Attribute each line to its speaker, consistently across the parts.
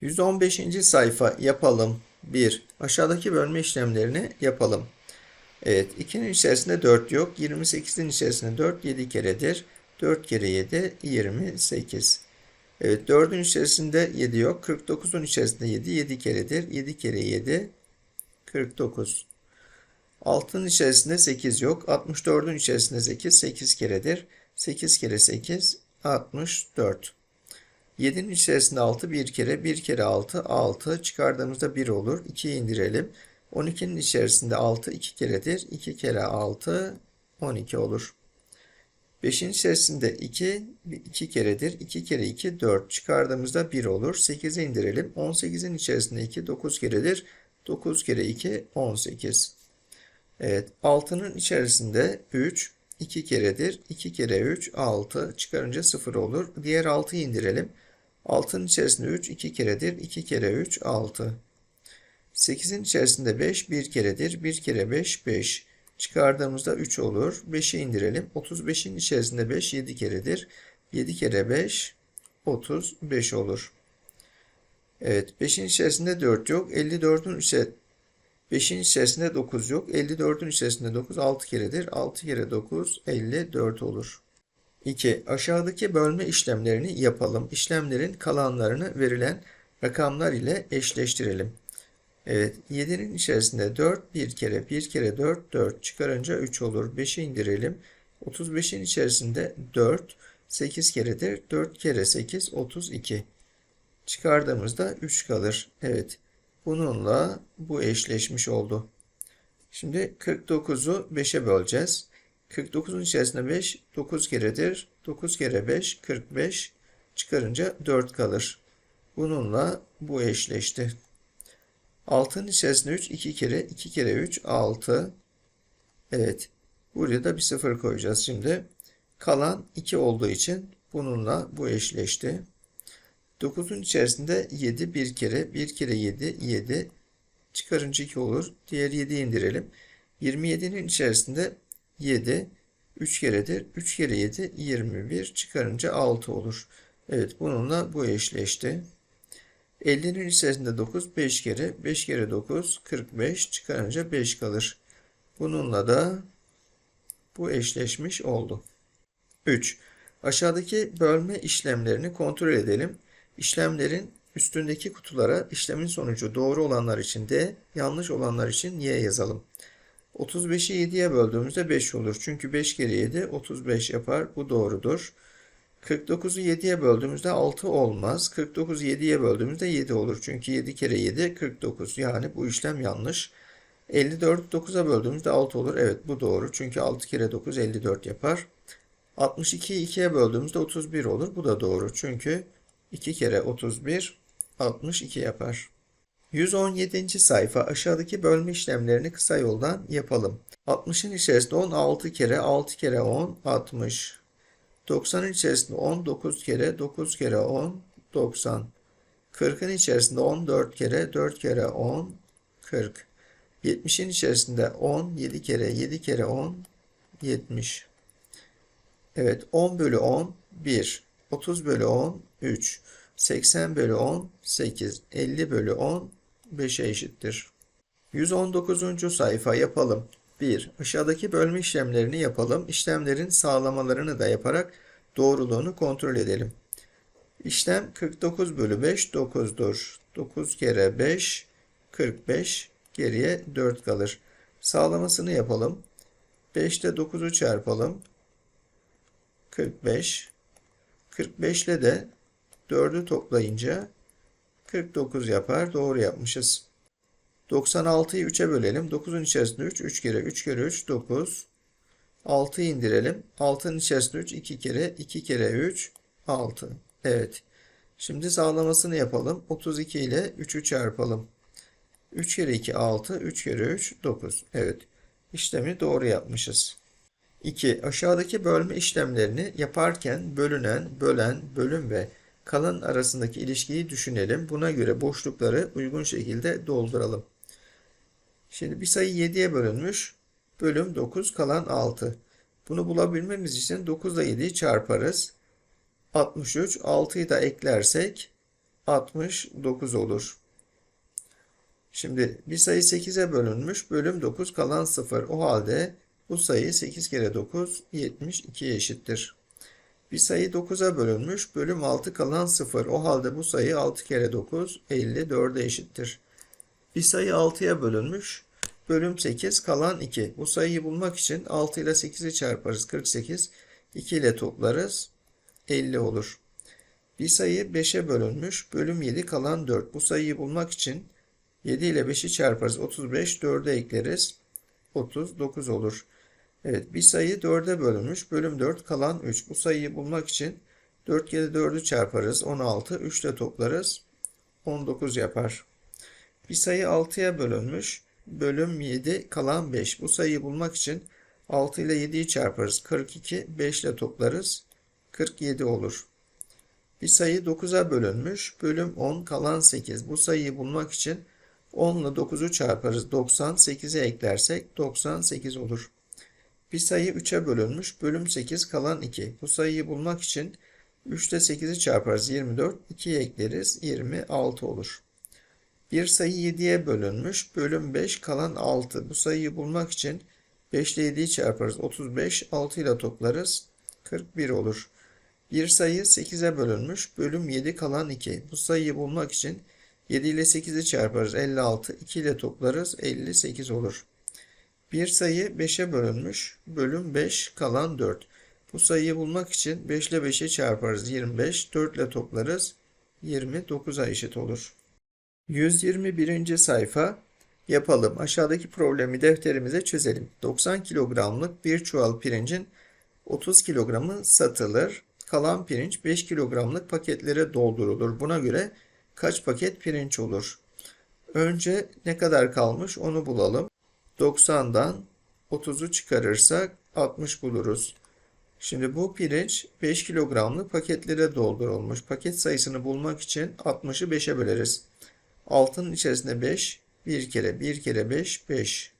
Speaker 1: 115. sayfa yapalım. 1. Aşağıdaki bölme işlemlerini yapalım. Evet, 2'nin içerisinde 4 yok. 28'in içerisinde 4 7 keredir. 4 kere 7 28. Evet, 4'ün içerisinde 7 yok. 49'un içerisinde 7 7 keredir. 7 kere 7 49. 6'nın içerisinde 8 yok. 64'ün içerisinde 8 8 keredir. 8 kere 8 64. 7'nin içerisinde 6 bir kere, 1 kere 6, 6 çıkardığımızda 1 olur. 2'yi indirelim. 12'nin içerisinde 6 2 keredir. 2 kere 6 12 olur. 5'in içerisinde 2 2 keredir. 2 kere 2 4 çıkardığımızda 1 olur. 8'i indirelim. 18'in içerisinde 2 9 keredir. 9 kere 2 18. Evet 6'nın içerisinde 3 2 keredir. 2 kere 3 6 çıkarınca 0 olur. Diğer 6'yı indirelim. 6'nın içerisinde 3 2 keredir. 2 kere 3 6. 8'in içerisinde 5 1 keredir. 1 kere 5 5. Çıkardığımızda 3 olur. 5'i indirelim. 35'in içerisinde 5 7 keredir. 7 kere 5 35 olur. Evet 5'in içerisinde 4 yok. 54'ün içerisinde 5'in içerisinde 9 yok. 54'ün içerisinde 9 6 keredir. 6 kere 9 54 olur. 2. Aşağıdaki bölme işlemlerini yapalım. İşlemlerin kalanlarını verilen rakamlar ile eşleştirelim. Evet 7'nin içerisinde 4 bir kere 1 kere 4 4 çıkarınca 3 olur. 5'i indirelim. 35'in içerisinde 4 8 keredir. 4 kere 8 32. Çıkardığımızda 3 kalır. Evet. Bununla bu eşleşmiş oldu. Şimdi 49'u 5'e böleceğiz. 49'un içerisinde 5 9 keredir. 9 kere 5 45 çıkarınca 4 kalır. Bununla bu eşleşti. 6'nın içerisinde 3 2 kere 2 kere 3 6. Evet. Buraya da bir sıfır koyacağız şimdi. Kalan 2 olduğu için bununla bu eşleşti. 9'un içerisinde 7 bir kere 1 kere 7 7 çıkarınca 2 olur. Diğer 7'yi indirelim. 27'nin içerisinde 7 3 keredir. 3 kere 7 21 çıkarınca 6 olur. Evet bununla bu eşleşti. 50'nin içerisinde 9 5 kere 5 kere 9 45 çıkarınca 5 kalır. Bununla da bu eşleşmiş oldu. 3. Aşağıdaki bölme işlemlerini kontrol edelim. İşlemlerin üstündeki kutulara işlemin sonucu doğru olanlar için D, yanlış olanlar için Y yazalım. 35'i 7'ye böldüğümüzde 5 olur. Çünkü 5 kere 7 35 yapar. Bu doğrudur. 49'u 7'ye böldüğümüzde 6 olmaz. 49'u 7'ye böldüğümüzde 7 olur. Çünkü 7 kere 7 49. Yani bu işlem yanlış. 54'ü 9'a böldüğümüzde 6 olur. Evet bu doğru. Çünkü 6 kere 9 54 yapar. 62'yi 2'ye böldüğümüzde 31 olur. Bu da doğru. Çünkü 2 kere 31 62 yapar. 117. sayfa aşağıdaki bölme işlemlerini kısa yoldan yapalım. 60'ın içerisinde 10 6 kere 6 kere 10 60. 90'ın içerisinde 10 9 kere 9 kere 10 90. 40'ın içerisinde 10 4 kere 4 kere 10 40. 70'in içerisinde 10 7 kere 7 kere 10 70. Evet 10 bölü 10 1. 30 bölü 10 3. 80 bölü 10 8. 50 bölü 10 5'e eşittir. 119. sayfa yapalım. 1. Aşağıdaki bölme işlemlerini yapalım. İşlemlerin sağlamalarını da yaparak doğruluğunu kontrol edelim. İşlem 49 bölü 5 9'dur. 9 kere 5 45 geriye 4 kalır. Sağlamasını yapalım. 5 ile 9'u çarpalım. 45 45 ile de 4'ü toplayınca 49 yapar. Doğru yapmışız. 96'yı 3'e bölelim. 9'un içerisinde 3. 3 kere 3 kere 3 9. 6'yı indirelim. 6'nın içerisinde 3. 2 kere 2 kere 3 6. Evet. Şimdi sağlamasını yapalım. 32 ile 3'ü çarpalım. 3 kere 2 6. 3 kere 3 9. Evet. İşlemi doğru yapmışız. 2. Aşağıdaki bölme işlemlerini yaparken bölünen, bölen, bölüm ve kalan arasındaki ilişkiyi düşünelim. Buna göre boşlukları uygun şekilde dolduralım. Şimdi bir sayı 7'ye bölünmüş. Bölüm 9 kalan 6. Bunu bulabilmemiz için 9 ile 7'yi çarparız. 63. 6'yı da eklersek 69 olur. Şimdi bir sayı 8'e bölünmüş. Bölüm 9 kalan 0. O halde bu sayı 8 kere 9 72'ye eşittir. Bir sayı 9'a bölünmüş. Bölüm 6 kalan 0. O halde bu sayı 6 kere 9 54'e eşittir. Bir sayı 6'ya bölünmüş. Bölüm 8 kalan 2. Bu sayıyı bulmak için 6 ile 8'i çarparız 48. 2 ile toplarız 50 olur. Bir sayı 5'e bölünmüş. Bölüm 7 kalan 4. Bu sayıyı bulmak için 7 ile 5'i çarparız 35. 4'e ekleriz 39 olur. Evet bir sayı 4'e bölünmüş. Bölüm 4 kalan 3. Bu sayıyı bulmak için 4 kere 4'ü çarparız 16. 3 ile toplarız 19 yapar. Bir sayı 6'ya bölünmüş. Bölüm 7 kalan 5. Bu sayıyı bulmak için 6 ile 7'yi çarparız. 42. 5 ile toplarız. 47 olur. Bir sayı 9'a bölünmüş. Bölüm 10 kalan 8. Bu sayıyı bulmak için 10 ile 9'u çarparız. 90. 8'e eklersek 98 olur. Bir sayı 3'e bölünmüş. Bölüm 8 kalan 2. Bu sayıyı bulmak için 3 ile 8'i çarparız. 24. 2'ye ekleriz. 26 olur. Bir sayı 7'ye bölünmüş. Bölüm 5 kalan 6. Bu sayıyı bulmak için 5 ile 7'yi çarparız. 35. 6 ile toplarız. 41 olur. Bir sayı 8'e bölünmüş. Bölüm 7 kalan 2. Bu sayıyı bulmak için 7 ile 8'i çarparız. 56. 2 ile toplarız. 58 olur. Bir sayı 5'e bölünmüş. Bölüm 5 kalan 4. Bu sayıyı bulmak için 5 ile 5'i çarparız. 25. 4 ile toplarız. 29'a eşit olur. 121. sayfa yapalım. Aşağıdaki problemi defterimize çözelim. 90 kilogramlık bir çuval pirincin 30 kilogramı satılır. Kalan pirinç 5 kilogramlık paketlere doldurulur. Buna göre kaç paket pirinç olur? Önce ne kadar kalmış onu bulalım. 90'dan 30'u çıkarırsak 60 buluruz. Şimdi bu pirinç 5 kilogramlık paketlere doldurulmuş. Paket sayısını bulmak için 60'ı 5'e böleriz. Altının içerisinde 5, 1 kere, 1 kere 5, 5.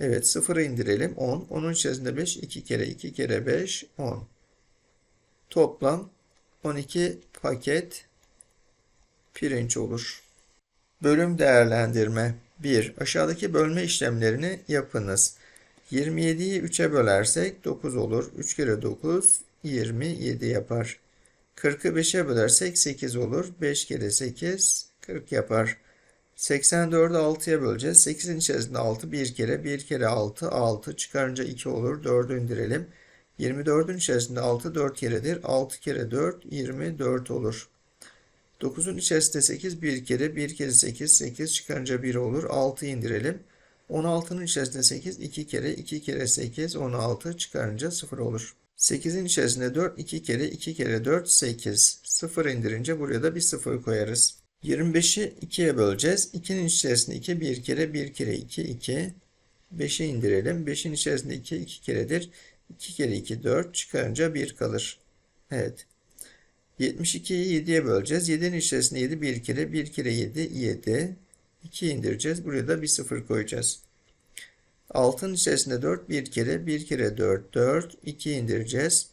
Speaker 1: Evet, sıfırı indirelim. 10. Onun içerisinde 5, 2 kere, 2 kere 5, 10. Toplam 12 paket pirinç olur. Bölüm değerlendirme 1. Aşağıdaki bölme işlemlerini yapınız. 27'yi 3'e bölersek 9 olur. 3 kere 9 27 yapar. 40'ı 5'e bölersek 8 olur. 5 kere 8 40 yapar. 84'ü 6'ya böleceğiz. 8'in içerisinde 6 bir kere. 1 kere 6 6 çıkarınca 2 olur. 4'ü indirelim. 24'ün içerisinde 6 4 keredir. 6 kere 4 24 olur. 9'un içerisinde 8 bir kere. 1 kere 8 8 çıkarınca 1 olur. 6 indirelim. 16'nın içerisinde 8 2 kere 2 kere 8 16 çıkarınca 0 olur. 8'in içerisinde 4 2 kere 2 kere 4 8 0 indirince buraya da bir 0 koyarız. 25'i 2'ye böleceğiz. 2'nin içerisinde 2 bir kere 1 kere 2 2 5'i indirelim. 5'in içerisinde 2 2 keredir. 2 kere 2 4 çıkarınca 1 kalır. Evet. 72'yi 7'ye böleceğiz. 7'nin içerisinde 7 bir kere 1 kere 7 7 2 indireceğiz. Buraya da bir 0 koyacağız. 6'nın içerisinde 4 bir kere 1 kere 4 4 2 indireceğiz.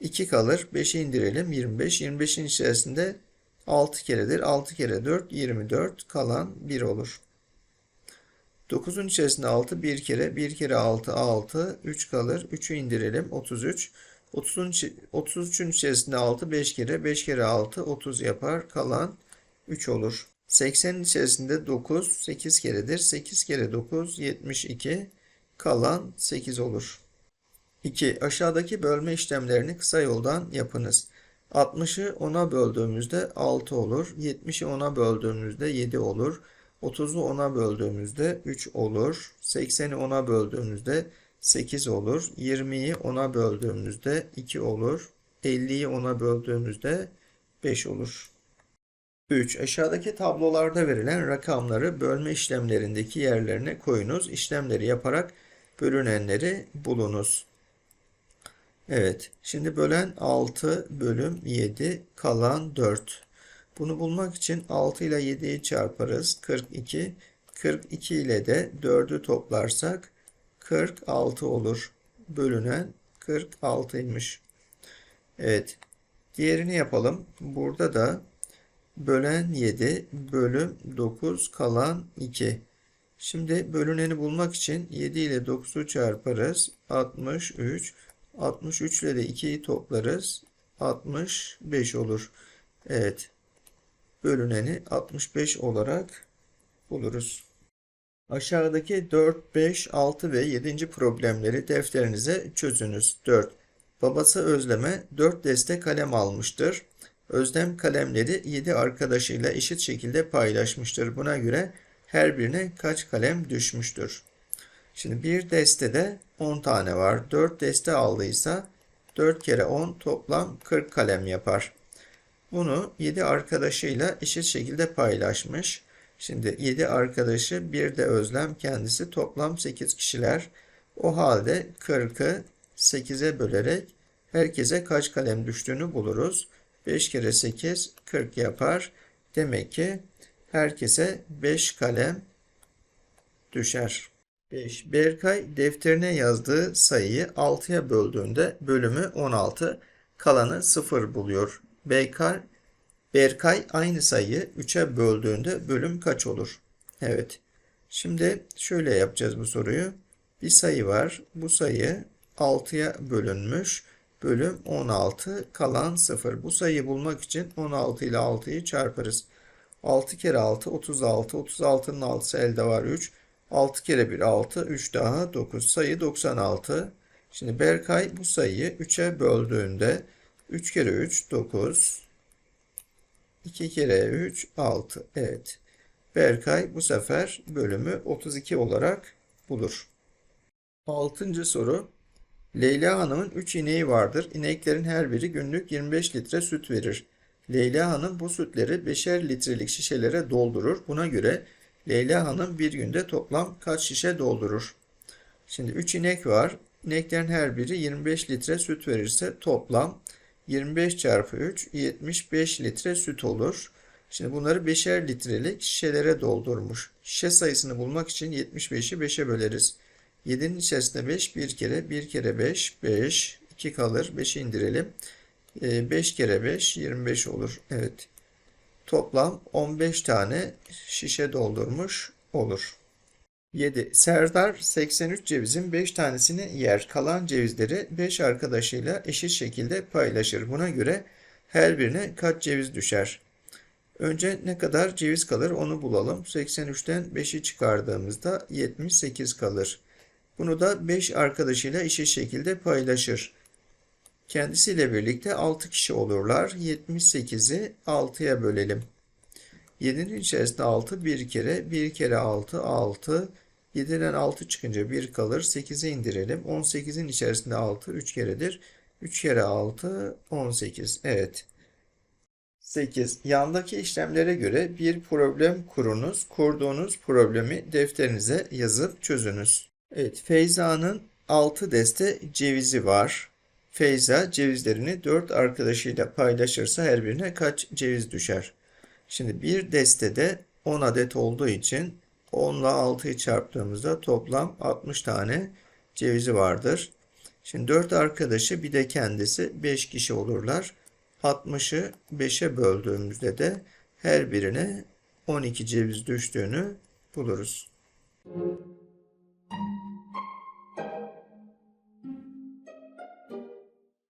Speaker 1: 2 kalır. 5'i indirelim. 25. 25'in içerisinde 6 keredir. 6 kere 4 24 kalan 1 olur. 9'un içerisinde 6 bir kere 1 kere 6 6 3 kalır. 3'ü indirelim 33. 30'un 33'ün içerisinde 6 5 kere 5 kere 6 30 yapar. Kalan 3 olur. 80'in içerisinde 9 8 keredir. 8 kere 9 72 kalan 8 olur. 2. Aşağıdaki bölme işlemlerini kısa yoldan yapınız. 60'ı 10'a böldüğümüzde 6 olur. 70'i 10'a böldüğümüzde 7 olur. 30'u 10'a böldüğümüzde 3 olur. 80'i 10'a böldüğümüzde 8 olur. 20'yi 10'a böldüğümüzde 2 olur. 50'yi 10'a böldüğümüzde 5 olur. 3. Aşağıdaki tablolarda verilen rakamları bölme işlemlerindeki yerlerine koyunuz. İşlemleri yaparak bölünenleri bulunuz. Evet. Şimdi bölen 6 bölüm 7 kalan 4. Bunu bulmak için 6 ile 7'yi çarparız. 42. 42 ile de 4'ü toplarsak 46 olur. Bölünen 46'ymış. Evet. Diğerini yapalım. Burada da Bölen 7 bölüm 9 kalan 2. Şimdi bölüneni bulmak için 7 ile 9'u çarparız. 63. 63 ile de 2'yi toplarız. 65 olur. Evet. Bölüneni 65 olarak buluruz. Aşağıdaki 4, 5, 6 ve 7. problemleri defterinize çözünüz. 4. Babası Özlem'e 4 deste kalem almıştır. Özlem kalemleri 7 arkadaşıyla eşit şekilde paylaşmıştır. Buna göre her birine kaç kalem düşmüştür? Şimdi bir destede 10 tane var. 4 deste aldıysa 4 kere 10 toplam 40 kalem yapar. Bunu 7 arkadaşıyla eşit şekilde paylaşmış. Şimdi 7 arkadaşı bir de Özlem kendisi toplam 8 kişiler. O halde 40'ı 8'e bölerek herkese kaç kalem düştüğünü buluruz. 5 kere 8 40 yapar. Demek ki herkese 5 kalem düşer. 5. Berkay defterine yazdığı sayıyı 6'ya böldüğünde bölümü 16, kalanı 0 buluyor. Berkay, Berkay aynı sayıyı 3'e böldüğünde bölüm kaç olur? Evet. Şimdi şöyle yapacağız bu soruyu. Bir sayı var. Bu sayı 6'ya bölünmüş. Bölüm 16 kalan 0. Bu sayıyı bulmak için 16 ile 6'yı çarparız. 6 kere 6 36. 36'nın 6'sı elde var 3. 6 kere 1 6. 3 daha 9. Sayı 96. Şimdi Berkay bu sayıyı 3'e böldüğünde 3 kere 3 9. 2 kere 3 6. Evet. Berkay bu sefer bölümü 32 olarak bulur. Altıncı soru. Leyla Hanım'ın 3 ineği vardır. İneklerin her biri günlük 25 litre süt verir. Leyla Hanım bu sütleri 5'er litrelik şişelere doldurur. Buna göre Leyla Hanım bir günde toplam kaç şişe doldurur? Şimdi 3 inek var. İneklerin her biri 25 litre süt verirse toplam 25 çarpı 3 75 litre süt olur. Şimdi bunları 5'er litrelik şişelere doldurmuş. Şişe sayısını bulmak için 75'i 5'e böleriz. 7'nin içerisinde 5 bir kere 1 kere 5 5 2 kalır 5'i indirelim. 5 kere 5 25 olur. Evet. Toplam 15 tane şişe doldurmuş olur. 7. Serdar 83 cevizin 5 tanesini yer. Kalan cevizleri 5 arkadaşıyla eşit şekilde paylaşır. Buna göre her birine kaç ceviz düşer? Önce ne kadar ceviz kalır onu bulalım. 83'ten 5'i çıkardığımızda 78 kalır. Bunu da 5 arkadaşıyla eşit şekilde paylaşır. Kendisiyle birlikte 6 kişi olurlar. 78'i 6'ya bölelim. 7'nin içerisinde 6 bir kere. 1 kere 6 6. 7'den 6 çıkınca 1 kalır. 8'e indirelim. 18'in içerisinde 6 3 keredir. 3 kere 6 18. Evet. 8. Yandaki işlemlere göre bir problem kurunuz. Kurduğunuz problemi defterinize yazıp çözünüz. Evet, Feyza'nın 6 deste cevizi var. Feyza cevizlerini 4 arkadaşıyla paylaşırsa her birine kaç ceviz düşer? Şimdi bir destede 10 adet olduğu için 10 ile 6'yı çarptığımızda toplam 60 tane cevizi vardır. Şimdi 4 arkadaşı bir de kendisi 5 kişi olurlar. 60'ı 5'e böldüğümüzde de her birine 12 ceviz düştüğünü buluruz.